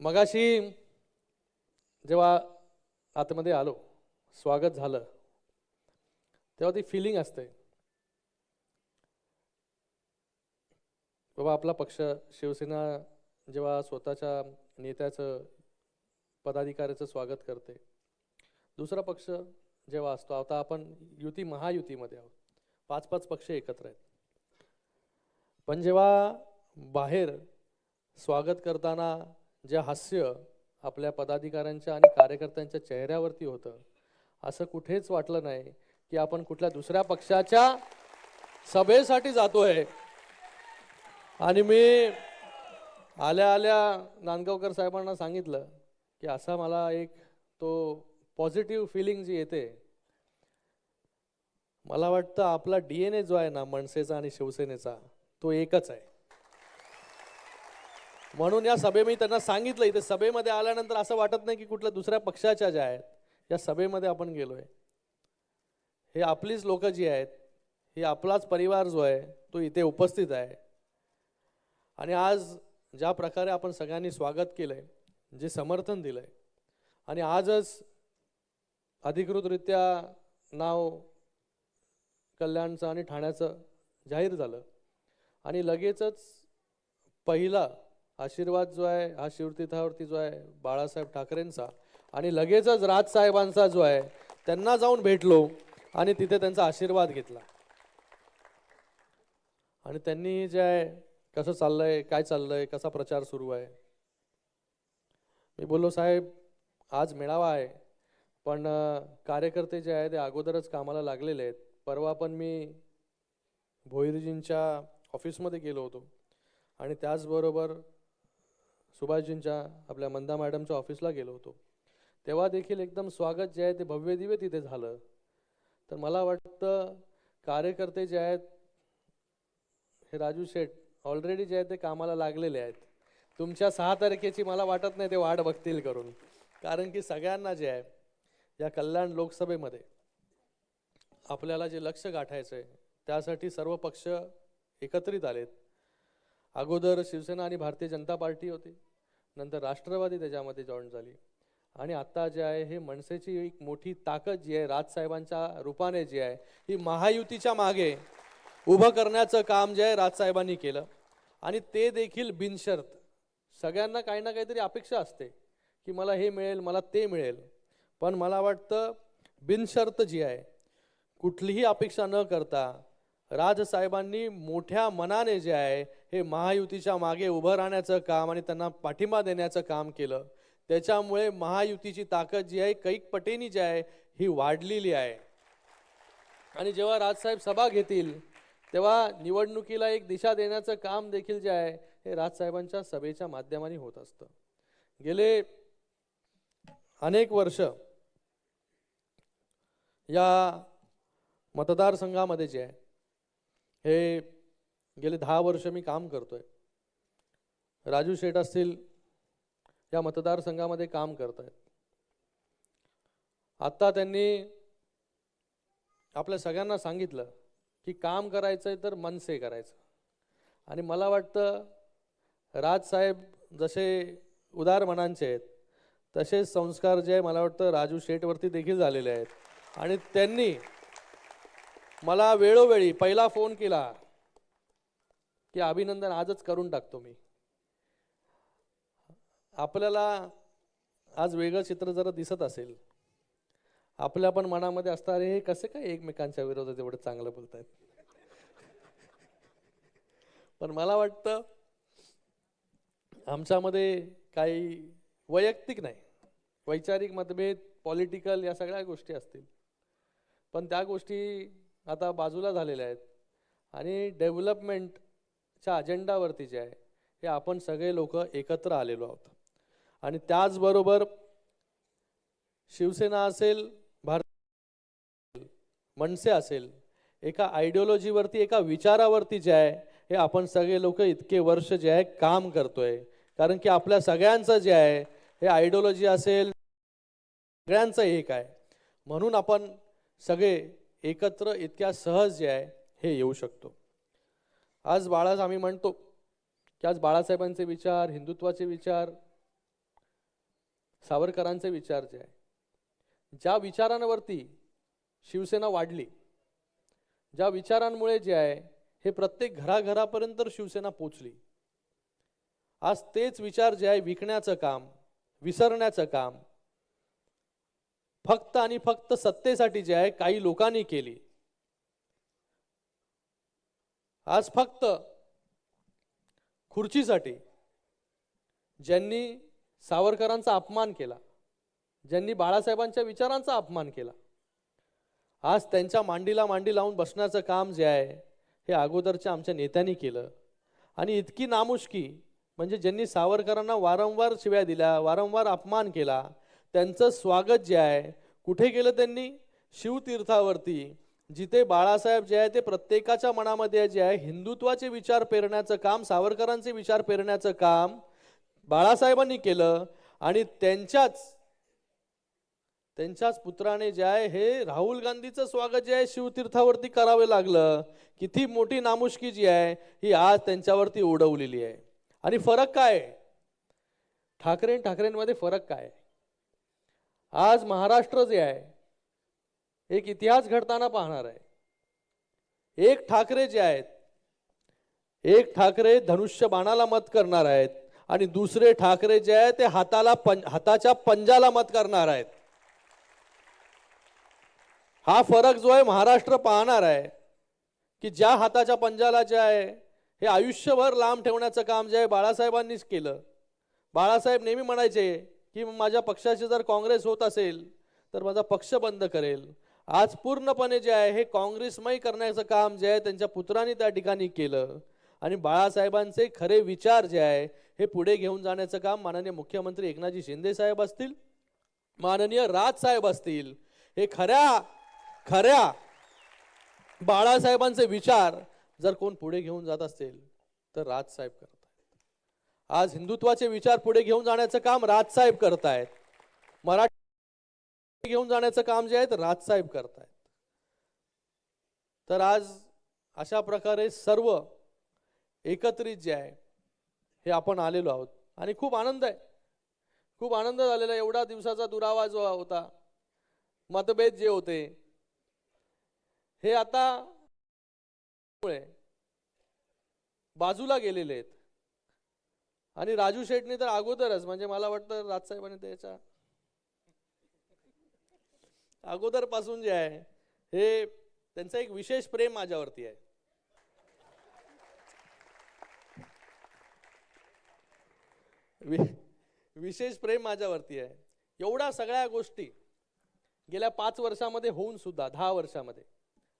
मगाशी जेव्हा आतमध्ये आलो स्वागत झालं तेव्हा ती फिलिंग असते. बाबा आपला पक्ष शिवसेना जेव्हा स्वतःच्या नेत्याचं पदाधिकाऱ्याचं स्वागत करते दुसरा पक्ष जेव्हा असतो आता आपण युती महायुतीमध्ये आहोत. पाच पाच पक्ष एकत्र आहेत. पण जेव्हा बाहेर स्वागत करताना जे हास्य आपल्या पदाधिकाऱ्यांच्या आणि कार्यकर्त्यांच्या चेहऱ्यावरती होतं असं कुठेच वाटलं नाही की आपण कुठल्या दुसऱ्या पक्षाच्या सभेसाठी जातोय. आणि मी आल्या आल्या नांदगावकर साहेबांना सांगितलं की असा मला एक तो पॉझिटिव्ह फिलिंग जी येते मला वाटतं आपला डी एन ए जो आहे ना मनसेचा आणि शिवसेनेचा तो एकच आहे. म्हणून या सभे मी त्यांना सांगितलं इथे सभेमध्ये आल्यानंतर असं वाटत नाही की कुठल्या दुसऱ्या पक्षाच्या ज्या आहेत या सभेमध्ये आपण गेलोय. हे आपलीच लोक जी आहेत हे आपलाच परिवार जो आहे तो इथे उपस्थित आहे. आणि आज ज्या प्रकारे आपण सगळ्यांनी स्वागत केलंय जे समर्थन दिलंय आणि आजच अधिकृतरित्या नाव कल्याणचं आणि ठाण्याचं जाहीर झालं. आणि लगेचच पहिला आशीर्वाद जो आहे हा शिवतीर्थावरती जो आहे बाळासाहेब ठाकरेंचा आणि लगेचच राजसाहेबांचा जो आहे त्यांना जाऊन भेटलो आणि तिथे त्यांचा आशीर्वाद घेतला. आणि त्यांनी जे आहे कसं चाललंय काय चाललंय कसा प्रचार सुरू आहे? मी बोललो साहेब आज मेळावा आहे पण कार्यकर्ते जे आहे ते अगोदरच कामाला लागलेले आहेत. परवा पण मी भोईरजींच्या ऑफिसमध्ये गेलो होतो. आणि त्याचबरोबर सुभाषजींच्या आपल्या मंदा मॅडमच्या ऑफिसला गेलो होतो. तेव्हा देखील एकदम स्वागत जे आहे ते भव्य दिव्य तिथे झालं. तर मला वाटतं कार्यकर्ते जे आहेत हे राजू शेठ ऑलरेडी जे आहे ते कामाला लागलेले आहेत. तुमच्या सहा तारखेची मला वाटत नाही ते वाट बघतील करून. कारण की सगळ्यांना जे आहे या कल्याण लोकसभेमध्ये आपल्याला जे लक्ष गाठायचं आहे त्यासाठी सर्व पक्ष एकत्रित आलेत. अगोदर शिवसेना आणि भारतीय जनता पार्टी होती. नंतर राष्ट्रवादी त्याच्यामध्ये जॉईन झाली. आणि आता जे आहे हे मनसेची एक मोठी ताकद जी आहे राजसाहेबांच्या रूपाने जी आहे ही महायुतीच्या मागे उभं करण्याचं काम जे आहे राजसाहेबांनी केलं. आणि ते देखील बिनशर्त. सगळ्यांना काही ना काहीतरी अपेक्षा असते की मला हे मिळेल मला ते मिळेल. पण मला वाटतं बिनशर्त जी आहे कुठलीही अपेक्षा न करता राजसाहेबांनी मोठ्या मनाने जे आहे हे महायुतीच्या मागे उभं राहण्याचं काम आणि त्यांना पाठिंबा देण्याचं काम केलं. त्याच्यामुळे महायुतीची ताकद जी आहे कैक पटेनी जी आहे ही वाढलेली आहे. आणि जेव्हा राजसाहेब सभा घेतील तेव्हा निवडणुकीला एक दिशा देण्याचं काम देखील जे आहे हे राजसाहेबांच्या सभेच्या माध्यमाने होत असतं. गेले अनेक वर्ष या मतदारसंघामध्ये जे आहे हे गेले दहा वर्ष मी काम करतोय. राजू शेठ असतील या मतदारसंघामध्ये काम करत आहेत आत्ता त्यांनी आपल्या सगळ्यांना सांगितलं की काम करायचं आहे तर मनसे करायचं. आणि मला वाटतं राजसाहेब जसे उदार मनांचे आहेत तसेच संस्कार जे आहे मला वाटतं राजू शेठवरती देखील झालेले आहेत. आणि त्यांनी मला वेळोवेळी पहिला फोन केला हे अभिनंदन आजच करून टाकतो मी. आपल्याला आज वेगळं चित्र जरा दिसत असेल. आपल्या पण मनामध्ये असणार हे कसे काय एकमेकांच्या विरोधात एवढं चांगलं बोलतायत? पण मला वाटतं आमच्यामध्ये काही वैयक्तिक नाही. वैचारिक मतभेद पॉलिटिकल या सगळ्या गोष्टी असतील. पण त्या गोष्टी आता बाजूला झालेल्या आहेत. आणि डेव्हलपमेंट च्या अजेंडावरती जे आहे हे आपण सगळे लोक एकत्र आलेलो आहोत. आणि त्याचबरोबर शिवसेना असेल भारत मनसे असेल एका आयडिओलॉजीवरती एका विचारावरती जे आहे हे आपण सगळे लोक इतके वर्ष जे आहे काम करतोय. कारण की आपल्या सगळ्यांचं जे आहे हे आयडिओलॉजी असेल सगळ्यांचं एक आहे. म्हणून आपण सगळे एकत्र इतक्या सहज जे आहे हे येऊ शकतो. आज बाळास आम्ही म्हणतो की आज बाळासाहेबांचे विचार हिंदुत्वाचे विचार सावरकरांचे विचार जे आहे ज्या विचारांवरती शिवसेना वाढली ज्या विचारांमुळे जे आहे हे प्रत्येक घराघरापर्यंत शिवसेना पोचली. आज तेच विचार जे आहे विकण्याचं काम विसरण्याचं काम फक्त आणि फक्त सत्तेसाठी जे आहे काही लोकांनी केली. आज फक्त खुर्चीसाठी ज्यांनी सावरकरांचा अपमान केला ज्यांनी बाळासाहेबांच्या विचारांचा अपमान केला आज त्यांच्या मांडीला मांडी लावून बसण्याचं काम जे आहे हे अगोदरच्या आमच्या नेत्यांनी केलं. आणि इतकी नामुष्की म्हणजे ज्यांनी सावरकरांना वारंवार शिव्या दिल्या वारंवार अपमान केला त्यांचं स्वागत जे आहे कुठे केलं त्यांनी? शिवतीर्थावरती जिथे बाळासाहेब जे आहे ते प्रत्येकाच्या मनामध्ये जे आहे हिंदुत्वाचे विचार पेरण्याचं काम सावरकरांचे विचार पेरण्याचं काम बाळासाहेबांनी केलं आणि त्यांच्याच त्यांच्याच पुत्राने जे आहे हे राहुल गांधीचं स्वागत जे आहे शिवतीर्थावरती करावे लागलं किती मोठी नामुष्की जी आहे ही आज त्यांच्यावरती उडवलेली आहे. आणि फरक काय ठाकरे ठाकरेंमध्ये फरक काय आज महाराष्ट्र जे आहे एक इतिहास घडताना पाहणार आहे. एक ठाकरे जे आहेत एक ठाकरे धनुष्य बाणाला मत करणार आहेत आणि दुसरे ठाकरे जे आहेत ते हाताला पं हाताच्या पंजाला मत करणार आहेत. हा फरक जो आहे महाराष्ट्र पाहणार आहे की ज्या हाताच्या पंजाला जे आहे हे आयुष्यभर लांब ठेवण्याचं काम जे आहे बाळासाहेबांनीच केलं. बाळासाहेब नेहमी म्हणायचे की माझ्या पक्षाची जर काँग्रेस होत असेल तर माझा पक्ष बंद करेल. आज पूर्णपणे जे आहे हे काँग्रेसमय करण्याचं काम जे आहे त्यांच्या पुत्रांनी त्या ठिकाणी केलं. आणि बाळासाहेबांचे खरे विचार जे आहे हे पुढे घेऊन जाण्याचं काम माननीय मुख्यमंत्री एकनाथजी शिंदे साहेब असतील माननीय राज साहेब असतील. हे खऱ्या खऱ्या बाळासाहेबांचे विचार जर कोण पुढे घेऊन जात असतील तर राजसाहेब करतायत. आज हिंदुत्वाचे विचार पुढे घेऊन जाण्याचं काम राजसाहेब करतायत. मराठी घेऊन जाण्याचं काम जे आहे राजसाहेब करतायत. तर आज अशा प्रकारे सर्व एकत्रित जे आहे हे आपण आलेलो आहोत. आणि खूप आनंद आहे. खूप आनंद झालेला एवढा दिवसाचा दुरावा जो होता मतभेद जे होते हे आता मुळे बाजूला गेलेले आहेत. आणि राजू शेटने तर अगोदरच म्हणजे मला वाटतं राजसाहेबांनी त्याच्या अगोदरपासून जे आहे हे त्यांचं एक विशेष प्रेम माझ्यावरती आहे. वि- विशेष प्रेम माझ्यावरती आहे. एवढ्या सगळ्या गोष्टी गेल्या पाच वर्षामध्ये होऊन सुद्धा दहा वर्षामध्ये.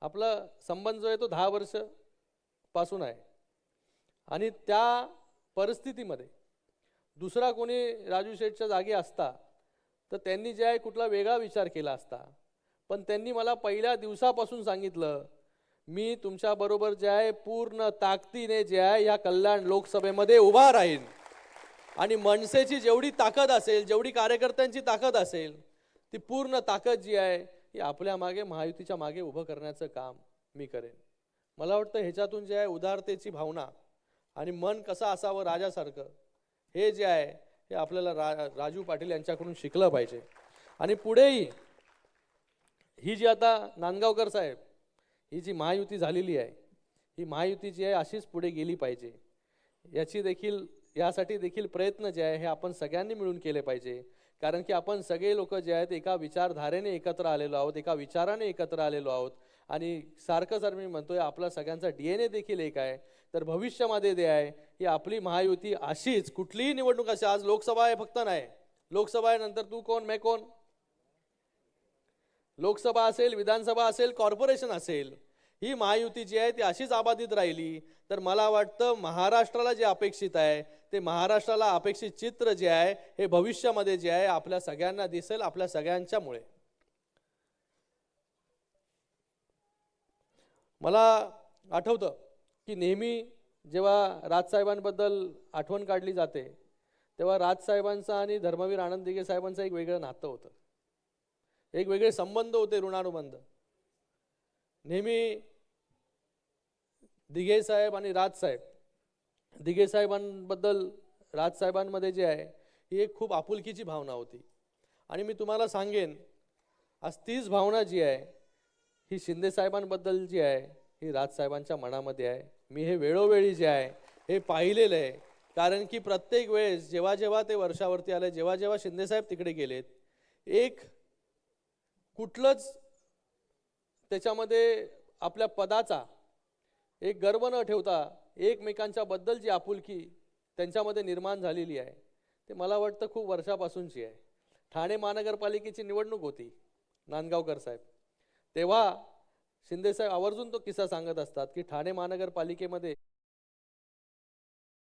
आपला संबंध जो आहे तो दहा वर्षपासून आहे. आणि त्या परिस्थितीमध्ये दुसरा कोणी राजू शेठच्या जागी असता तर त्यांनी जे आहे कुठला वेगळा विचार केला असता. पण त्यांनी मला पहिल्या दिवसापासून सांगितलं मी तुमच्याबरोबर जे आहे पूर्ण ताकदीने जे आहे या कल्याण लोकसभेमध्ये उभा राहीन. आणि मनसेची जेवढी ताकद असेल जेवढी कार्यकर्त्यांची ताकद असेल ती पूर्ण ताकद जी आहे ही आपल्या मागे महायुतीच्या मागे उभं करण्याचं काम मी करेन. मला वाटतं ह्याच्यातून जे आहे उदारतेची भावना आणि मन कसं असावं राजासारखं हे जे आहे हे आपल्याला रा राजू पाटील यांच्याकडून शिकलं पाहिजे. आणि पुढेही ही जी आता नांदगावकर साहेब ही जी महायुती झालेली आहे ही महायुती जी आहे अशीच पुढे गेली पाहिजे. याची देखील यासाठी देखील प्रयत्न जे आहे हे आपण सगळ्यांनी मिळून केले पाहिजे. कारण की आपण सगळे लोक जे आहेत एका विचारधारेने एकत्र आलेलो आहोत एका विचाराने एकत्र आलेलो आहोत. आणि सारखं जर मी म्हणतोय आपला सगळ्यांचा डी एन ए देखील एक आहे. तर भविष्यामध्ये जे आहे. ही आपली महायुती अशीच कुठलीही निवडणूक अशी आज लोकसभा आहे फक्त नाही. लोकसभा आहे नंतर तू कोण मे कोण? लोकसभा असेल विधानसभा असेल कॉर्पोरेशन असेल ही महायुती जी आहे ती अशीच आबाधित राहिली. तर मला वाटतं महाराष्ट्राला जे अपेक्षित आहे ते महाराष्ट्राला अपेक्षित चित्र जे आहे हे भविष्यामध्ये जे आहे आपल्या सगळ्यांना दिसेल आपल्या सगळ्यांच्यामुळे. मला आठवतं की नेहमी जेव्हा राजसाहेबांबद्दल आठवण काढली जाते तेव्हा राजसाहेबांचं आणि धर्मवीर आनंद दिघे साहेबांचं एक वेगळं नातं होतं. एक वेगळे संबंध होते ऋणानुबंध. नेहमी दिघे साहेब आणि राजसाहेब दिघे साहेबांबद्दल राजसाहेबांमध्ये जे आहे ही एक खूप आपुलकीची भावना होती. आणि मी तुम्हाला सांगेन आज तीच भावना जी आहे ही शिंदे साहेबांबद्दल जी आहे ही राजसाहेबांच्या मनामध्ये आहे. मी हे वेळोवेळी जे आहे हे पाहिलेलं आहे. कारण की प्रत्येक वेळेस जेव्हा जेव्हा ते वर्षावरती आले जेव्हा जेव्हा शिंदेसाहेब तिकडे गेलेत एक कुठलंच त्याच्यामध्ये आपल्या पदाचा एक गर्व न ठेवता एकमेकांच्या बद्दल जी आपुलकी त्यांच्यामध्ये निर्माण झालेली आहे ते मला वाटतं खूप वर्षापासूनची आहे. ठाणे महानगरपालिकेची निवडणूक होती नांदगावकर साहेब. तेव्हा शिंदेसाहेब आवर्जून तो किस्सा सांगत असतात की ठाणे महानगरपालिकेमध्ये